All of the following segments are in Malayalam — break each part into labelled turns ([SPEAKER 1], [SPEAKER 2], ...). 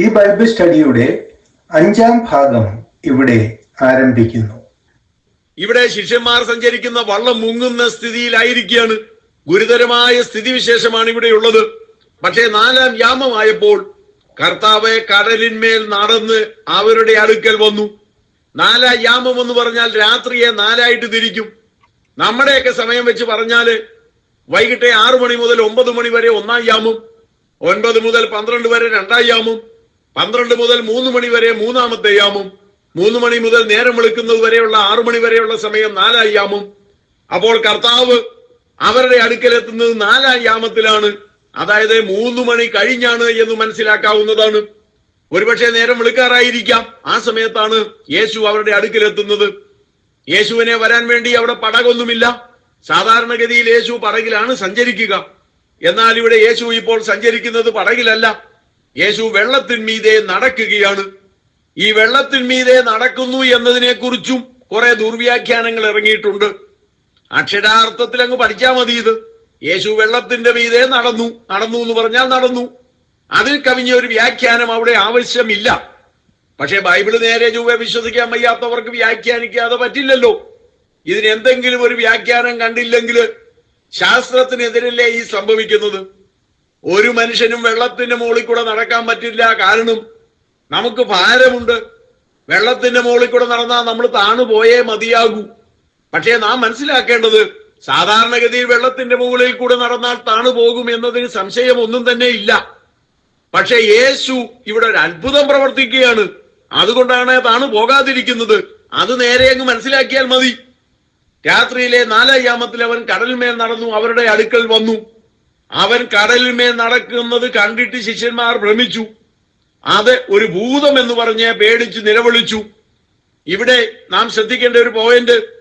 [SPEAKER 1] ഈ ബൈബിൾ സ്റ്റഡിയുടെ അഞ്ചാം ഭാഗം ഇവിടെ ആരംഭിക്കുന്നു.
[SPEAKER 2] ഇവിടെ ശിഷ്യന്മാർ സഞ്ചരിക്കുന്ന വള്ളം മുങ്ങുന്ന സ്ഥിതിയിലായിരിക്കുകയാണ്. ഗുരുതരമായ സ്ഥിതിവിശേഷമാണ് ഇവിടെ ഉള്ളത് പക്ഷേ നാലാം യാമമായപ്പോൾ കർത്താവ് കടലിന്മേൽ നടന്ന് അവരുടെ അടുക്കൽ വന്നു. നാലാം യാമം എന്ന് പറഞ്ഞാൽ രാത്രിയെ നാലായിട്ട് തിരിക്കും. നമ്മുടെയൊക്കെ സമയം വെച്ച് പറഞ്ഞാൽ വൈകിട്ട് ആറു മണി മുതൽ ഒമ്പത് മണി വരെ ഒന്നാം യാമം ഒൻപത് മുതൽ പന്ത്രണ്ട് വരെ രണ്ടാം യാമം പന്ത്രണ്ട് മുതൽ മൂന്ന് മണി വരെ മൂന്നാമത്തെ യാമും മൂന്ന് മണി മുതൽ നേരം വിളിക്കുന്നത് വരെയുള്ള ആറു മണി വരെയുള്ള സമയം നാലാം യാമം. അപ്പോൾ കർത്താവ് അവരുടെ അടുക്കലെത്തുന്നത് നാലാം യാമത്തിലാണ്. അതായത് മൂന്ന് മണി കഴിഞ്ഞാണ് എന്ന് മനസ്സിലാക്കാവുന്നതാണ്. ഒരുപക്ഷെ നേരം വിളിക്കാറായിരിക്കാം. ആ സമയത്താണ് യേശു അവരുടെ അടുക്കലെത്തുന്നത്. യേശുവിനെ വരാൻ വേണ്ടി അവിടെ പടകൊന്നുമില്ല. സാധാരണഗതിയിൽ യേശു പടകിലാണ് സഞ്ചരിക്കുക. എന്നാൽ ഇവിടെ യേശു ഇപ്പോൾ സഞ്ചരിക്കുന്നത് പടകിലല്ല. യേശു വെള്ളത്തിന്മീതെ നടക്കുകയാണ്. ഈ വെള്ളത്തിന്മീതെ നടക്കുന്നു എന്നതിനെ കുറിച്ചും കുറെ ദുർവ്യാഖ്യാനങ്ങൾ ഇറങ്ങിയിട്ടുണ്ട്. അക്ഷരാർത്ഥത്തിൽ അങ്ങ് പഠിച്ചാൽ മതി ഇത്. യേശു വെള്ളത്തിന്റെ മീതെ നടന്നു. നടന്നു എന്ന് പറഞ്ഞാൽ നടന്നു. അതിൽ കവിഞ്ഞ ഒരു വ്യാഖ്യാനം അവിടെ ആവശ്യമില്ല. പക്ഷെ ബൈബിൾ നേരെ ചൊവ്വ വിശ്വസിക്കാൻ വയ്യാത്തവർക്ക് വ്യാഖ്യാനിക്കാതെ പറ്റില്ലല്ലോ. ഇതിന് എന്തെങ്കിലും ഒരു വ്യാഖ്യാനം കണ്ടില്ലെങ്കിൽ ശാസ്ത്രത്തിനെതിരല്ലേ ഈ സംഭവിക്കുന്നത്? ഒരു മനുഷ്യനും വെള്ളത്തിന്റെ മുകളിൽ കൂടെ നടക്കാൻ പറ്റില്ല. കാരണം നമുക്ക് ഭാരമുണ്ട്. വെള്ളത്തിന്റെ മുകളിൽ കൂടെ നടന്നാൽ നമ്മൾ താണു പോയേ മതിയാകൂ. പക്ഷേ നാം മനസ്സിലാക്കേണ്ടത് സാധാരണഗതിയിൽ വെള്ളത്തിന്റെ മുകളിൽ കൂടെ നടന്നാൽ താണു പോകും എന്നതിന് സംശയം ഒന്നും തന്നെ ഇല്ല. പക്ഷെ യേശു ഇവിടെ ഒരു അത്ഭുതം പ്രവർത്തിക്കുകയാണ്. അതുകൊണ്ടാണ് താണു പോകാതിരിക്കുന്നത്. അത് നേരെ അങ്ങ് മനസ്സിലാക്കിയാൽ മതി. രാത്രിയിലെ നാലാം യാമത്തിൽ അവൻ കടലിന്മേൽ നടന്നു. അവരുടെ അടുക്കൽ വന്നു. അവൻ കടലിന്മേൽ നടക്കുന്നത് കണ്ടിട്ട് ശിഷ്യന്മാർ ഭ്രമിച്ചു. അത് ഒരു ഭൂതം എന്ന് പറഞ്ഞ് പേടിച്ച് നിലവിളിച്ചു. ഇവിടെ നാം ശ്രദ്ധിക്കേണ്ട ഒരു പോയിന്റ്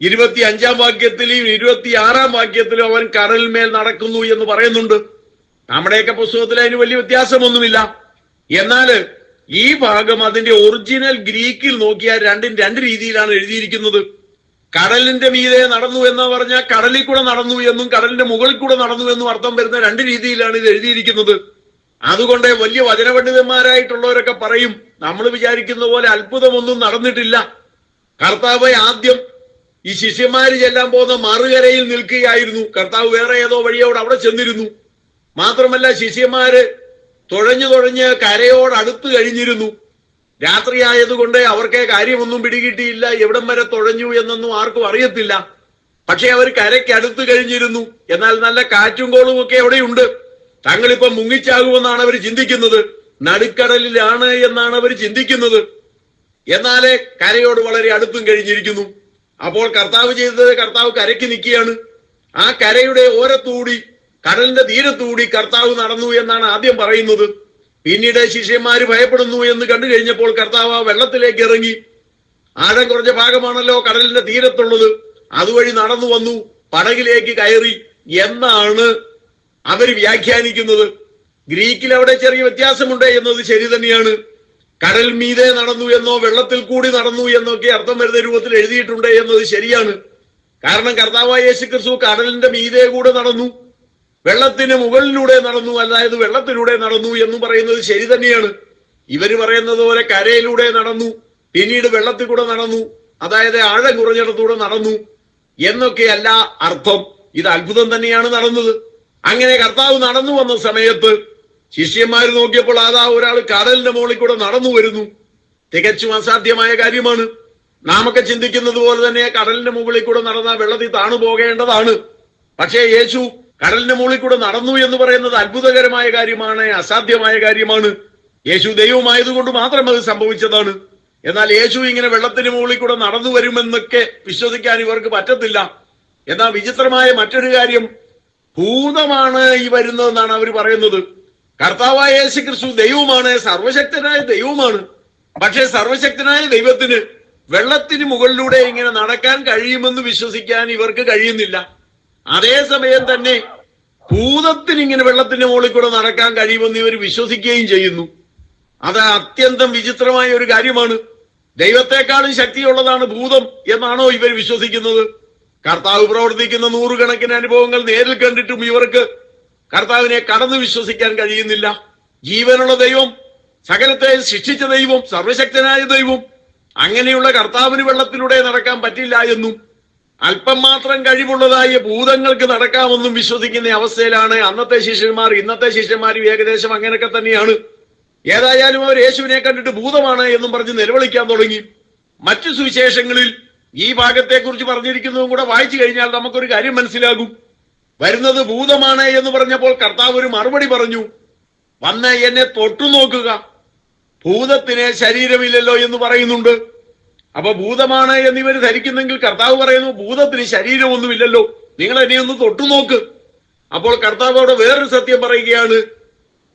[SPEAKER 2] ഇരുപത്തി അഞ്ചാം വാക്യത്തിലും ഇരുപത്തി ആറാം വാക്യത്തിലും അവൻ കടലിന്മേൽ നടക്കുന്നു എന്ന് പറയുന്നുണ്ട്. നമ്മുടെയൊക്കെ പുസ്തകത്തിൽ അതിന് വലിയ വ്യത്യാസമൊന്നുമില്ല. എന്നാൽ ഈ ഭാഗം അതിന്റെ ഒറിജിനൽ ഗ്രീക്കിൽ നോക്കിയാൽ രണ്ടും രണ്ട് രീതിയിലാണ് എഴുതിയിരിക്കുന്നത്. കടലിന്റെ മീതെ നടന്നു എന്ന് പറഞ്ഞാൽ കടലിൽ കൂടെ നടന്നു എന്നും കടലിന്റെ മുകളിൽ കൂടെ നടന്നു എന്നും അർത്ഥം വരുന്ന രണ്ട് രീതിയിലാണ് ഇത് എഴുതിയിരിക്കുന്നത്. അതുകൊണ്ട് വലിയ വചനപണ്ഡിതന്മാരായിട്ടുള്ളവരൊക്കെ പറയും നമ്മൾ വിചാരിക്കുന്ന പോലെ അത്ഭുതമൊന്നും നടന്നിട്ടില്ല. കർത്താവ് ആദ്യം ഈ ശിഷ്യന്മാര് ചെല്ലാൻ പോകുന്ന മറുകരയിൽ നിൽക്കുകയായിരുന്നു. കർത്താവ് വേറെ ഏതോ വഴിയോട് അവിടെ ചെന്നിരുന്നു. മാത്രമല്ല ശിഷ്യന്മാര് തുഴഞ്ഞു തുഴഞ്ഞ് കരയോട് അടുത്തു കഴിഞ്ഞിരുന്നു. രാത്രി ആയതുകൊണ്ട് അവർക്ക് കാര്യമൊന്നും പിടികിട്ടിയില്ല. എവിടം വരെ തുഴഞ്ഞു എന്നൊന്നും ആർക്കും അറിയത്തില്ല. പക്ഷെ അവർ കരയ്ക്ക് അടുത്ത് കഴിഞ്ഞിരുന്നു. എന്നാൽ നല്ല കാറ്റും കോളും ഒക്കെ എവിടെയുണ്ട് തങ്ങളിപ്പം മുങ്ങിച്ചാകുമെന്നാണ് അവർ ചിന്തിക്കുന്നത്. നടുക്കടലിലാണ് എന്നാണ് അവർ ചിന്തിക്കുന്നത്. എന്നാലേ കരയോട് വളരെ അടുത്തും കഴിഞ്ഞിരിക്കുന്നു. അപ്പോൾ കർത്താവ് ചെയ്തത് കർത്താവ് കരയ്ക്ക് നിൽക്കുകയാണ്. ആ കരയുടെ ഓരത്തൂടി കടലിന്റെ തീരത്തൂടി കർത്താവ് നടന്നു എന്നാണ് ആദ്യം പറയുന്നത്. പിന്നീട് ശിഷ്യന്മാര് ഭയപ്പെടുന്നു എന്ന് കണ്ടു കഴിഞ്ഞപ്പോൾ കർത്താവ് വെള്ളത്തിലേക്ക് ഇറങ്ങി. ആഴം കുറഞ്ഞ ഭാഗമാണല്ലോ കടലിന്റെ തീരത്തുള്ളത്. അതുവഴി നടന്നു വന്നു പടകിലേക്ക് കയറി. എന്നാണ് അവർ വ്യാഖ്യാനിക്കുന്നത്. ഗ്രീക്കിൽ അവിടെ ചെറിയ വ്യത്യാസമുണ്ട് എന്നത് ശരി തന്നെയാണ്. കടൽ മീതെ നടന്നു എന്നോ വെള്ളത്തിൽ കൂടി നടന്നു എന്നൊക്കെ അർത്ഥം വരുന്ന രൂപത്തിൽ എഴുതിയിട്ടുണ്ട് എന്നത് ശരിയാണ്. കാരണം കർത്താവായ യേശു ക്രിസ്തു കടലിന്റെ മീതെ കൂടെ നടന്നു. വെള്ളത്തിന് മുകളിലൂടെ നടന്നു അതായത് വെള്ളത്തിലൂടെ നടന്നു എന്ന് പറയുന്നത് ശരി തന്നെയാണ്. ഇവർ പറയുന്നത് പോലെ കരയിലൂടെ നടന്നു പിന്നീട് വെള്ളത്തിൽ കൂടെ നടന്നു അതായത് ആഴം കുറഞ്ഞിടത്തൂടെ നടന്നു എന്നൊക്കെയല്ല അർത്ഥം. ഇത് അത്ഭുതം തന്നെയാണ് നടന്നത്. അങ്ങനെ കർത്താവ് നടന്നു വന്ന സമയത്ത് ശിഷ്യന്മാർ നോക്കിയപ്പോൾ അതാ ഒരാൾ കടലിന്റെ മുകളിൽ കൂടെ നടന്നു വരുന്നു. തികച്ചും അസാധ്യമായ കാര്യമാണ്. നാമൊക്കെ ചിന്തിക്കുന്നത് പോലെ തന്നെ കടലിന്റെ മുകളിൽ കൂടെ നടന്ന വെള്ളത്തിൽ താണു പോകേണ്ടതാണ് പക്ഷേ യേശു കടലിന്റെ മുകളിൽ കൂടെ നടന്നു എന്ന് പറയുന്നത് അത്ഭുതകരമായ കാര്യമാണ് അസാധ്യമായ കാര്യമാണ്. യേശു ദൈവമായതുകൊണ്ട് മാത്രം അത് സംഭവിച്ചതാണ്. എന്നാൽ യേശു ഇങ്ങനെ വെള്ളത്തിന് മുകളിൽ കൂടെ നടന്നു വരുമെന്നൊക്കെ വിശ്വസിക്കാൻ ഇവർക്ക് പറ്റത്തില്ല. എന്നാൽ വിചിത്രമായ മറ്റൊരു കാര്യം ഭൂതമാണ് ഈ വരുന്നതെന്നാണ് അവർ പറയുന്നത്. കർത്താവായ യേശു ക്രിസ്തു ദൈവമാണ് സർവശക്തനായ ദൈവമാണ്. പക്ഷേ സർവശക്തനായ ദൈവത്തിന് വെള്ളത്തിന് മുകളിലൂടെ ഇങ്ങനെ നടക്കാൻ കഴിയുമെന്ന് വിശ്വസിക്കാൻ ഇവർക്ക് കഴിയുന്നില്ല. അതേസമയം തന്നെ ഭൂതത്തിന് ഇങ്ങനെ വെള്ളത്തിന്റെ മുകളിൽ കൂടെ നടക്കാൻ കഴിയുമെന്ന് ഇവർ വിശ്വസിക്കുകയും ചെയ്യുന്നു. അത് അത്യന്തം വിചിത്രമായ ഒരു കാര്യമാണ്. ദൈവത്തെക്കാളും ശക്തിയുള്ളതാണ് ഭൂതം എന്നാണോ ഇവർ വിശ്വസിക്കുന്നത്. കർത്താവ് പ്രവർത്തിക്കുന്ന നൂറുകണക്കിന് അനുഭവങ്ങൾ നേരിൽ കണ്ടിട്ടും ഇവർക്ക് കർത്താവിനെ കടന്നു വിശ്വസിക്കാൻ കഴിയുന്നില്ല. ജീവനുള്ള ദൈവം സകലത്തെ ശിക്ഷിച്ച ദൈവം സർവശക്തനായ ദൈവം അങ്ങനെയുള്ള കർത്താവിന് വെള്ളത്തിലൂടെ നടക്കാൻ പറ്റില്ല എന്നും അല്പം മാത്രം കഴിവുള്ളതായ ഭൂതങ്ങൾക്ക് നടക്കാമെന്നും വിശ്വസിക്കുന്ന അവസ്ഥയിലാണ് അന്നത്തെ ശിഷ്യന്മാർ ഇന്നത്തെ ശിഷ്യന്മാരും ഏകദേശം അങ്ങനെയൊക്കെ തന്നെയാണ്. ഏതായാലും അവർ യേശുവിനെ കണ്ടിട്ട് ഭൂതമാണ് എന്നും പറഞ്ഞ് നിലവിളിക്കാൻ തുടങ്ങി. മറ്റു സുവിശേഷങ്ങളിൽ ഈ ഭാഗത്തെക്കുറിച്ച് പറഞ്ഞിരിക്കുന്നതും കൂടെ വായിച്ചു കഴിഞ്ഞാൽ നമുക്കൊരു കാര്യം മനസ്സിലാകും. വരുന്നത് ഭൂതമാണ് എന്ന് പറഞ്ഞപ്പോൾ കർത്താവ് ഒരു മറുപടി പറഞ്ഞു. വന്ന് എന്നെ തൊട്ടു നോക്കുക ഭൂതത്തിന് ശരീരമില്ലല്ലോ എന്ന് പറയുന്നുണ്ട്. അപ്പൊ ഭൂതമാണ് എന്ന് ഇവർ ധരിക്കുന്നെങ്കിൽ കർത്താവ് പറയുന്നു ഭൂതത്തിന് ശരീരമൊന്നുമില്ലല്ലോ. നിങ്ങൾ എന്നെ ഒന്ന് തൊട്ടു നോക്ക്. അപ്പോൾ കർത്താവ് അവിടെ വേറൊരു സത്യം പറയുകയാണ്.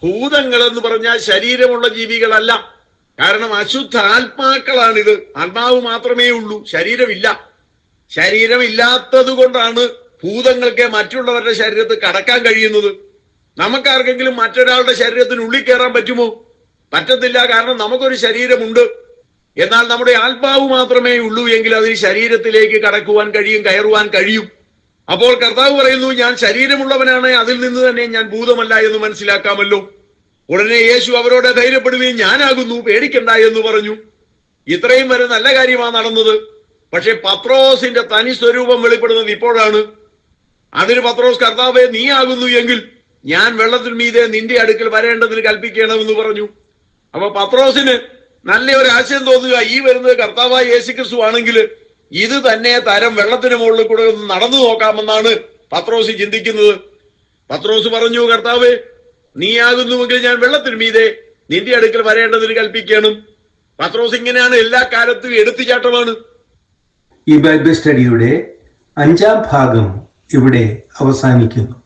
[SPEAKER 2] ഭൂതങ്ങൾ എന്ന് പറഞ്ഞാൽ ശരീരമുള്ള ജീവികളല്ല. കാരണം അശുദ്ധ ആത്മാക്കളാണിത് ആത്മാവ് മാത്രമേ ഉള്ളൂ ശരീരമില്ല. ശരീരമില്ലാത്തത് കൊണ്ടാണ് ഭൂതങ്ങൾക്ക് മറ്റുള്ളവരുടെ ശരീരത്തിൽ കടക്കാൻ കഴിയുന്നത്. നമുക്കാർക്കെങ്കിലും മറ്റൊരാളുടെ ശരീരത്തിനുള്ളിൽ കയറാൻ പറ്റുമോ? പറ്റത്തില്ല കാരണം നമുക്കൊരു ശരീരമുണ്ട്. എന്നാൽ നമ്മുടെ ആത്മാവ് മാത്രമേ ഉള്ളൂ എങ്കിൽ അതിന് ശരീരത്തിലേക്ക് കടക്കുവാൻ കഴിയും കയറുവാൻ കഴിയും. അപ്പോൾ കർത്താവ് പറയുന്നു ഞാൻ ശരീരമുള്ളവനാണ് അതിൽ നിന്ന് തന്നെ ഞാൻ ഭൂതമല്ല എന്ന് മനസ്സിലാക്കാമല്ലോ. ഉടനെ യേശു അവരോട് ധൈര്യപ്പെടുകയും ഞാനാകുന്നു പേടിക്കണ്ട എന്ന് പറഞ്ഞു. ഇത്രയും വരെ നല്ല കാര്യമാണ് നടന്നത്. പക്ഷെ പത്രോസിന്റെ തനി സ്വരൂപം വെളിപ്പെടുന്നത് ഇപ്പോഴാണ്. അതിന് പത്രോസ് കർത്താവെ നീ ആകുന്നു എങ്കിൽ ഞാൻ വെള്ളത്തിൽ മീതെ നിന്റെ അടുക്കൽ വരേണ്ടതിന് കൽപ്പിക്കണമെന്ന് പറഞ്ഞു. അപ്പൊ പത്രോസിന് നല്ല ഒരു ആശയം തോന്നുക ഈ വരുന്നത് കർത്താവായ യേശുക്രിസ്തു ആണെങ്കിൽ ഇത് തന്നെ തരം വെള്ളത്തിന് മുകളിൽ കൂടെ നടന്നു നോക്കാമെന്നാണ് പത്രോസ് ചിന്തിക്കുന്നത്. പത്രോസ് പറഞ്ഞു കർത്താവ് നീയാകുന്നുവെങ്കിൽ ഞാൻ വെള്ളത്തിന് മീതെ നിന്റെ അടുക്കൽ വരേണ്ടതിന് കൽപ്പിക്കണം പത്രോസ് ഇങ്ങനെയാണ് എല്ലാ കാലത്തും എടുത്തുചാട്ടമാണ്.
[SPEAKER 1] ഈ ബൈബിൾ സ്റ്റഡിയുടെ അഞ്ചാം ഭാഗം ഇവിടെ അവസാനിക്കുന്നു.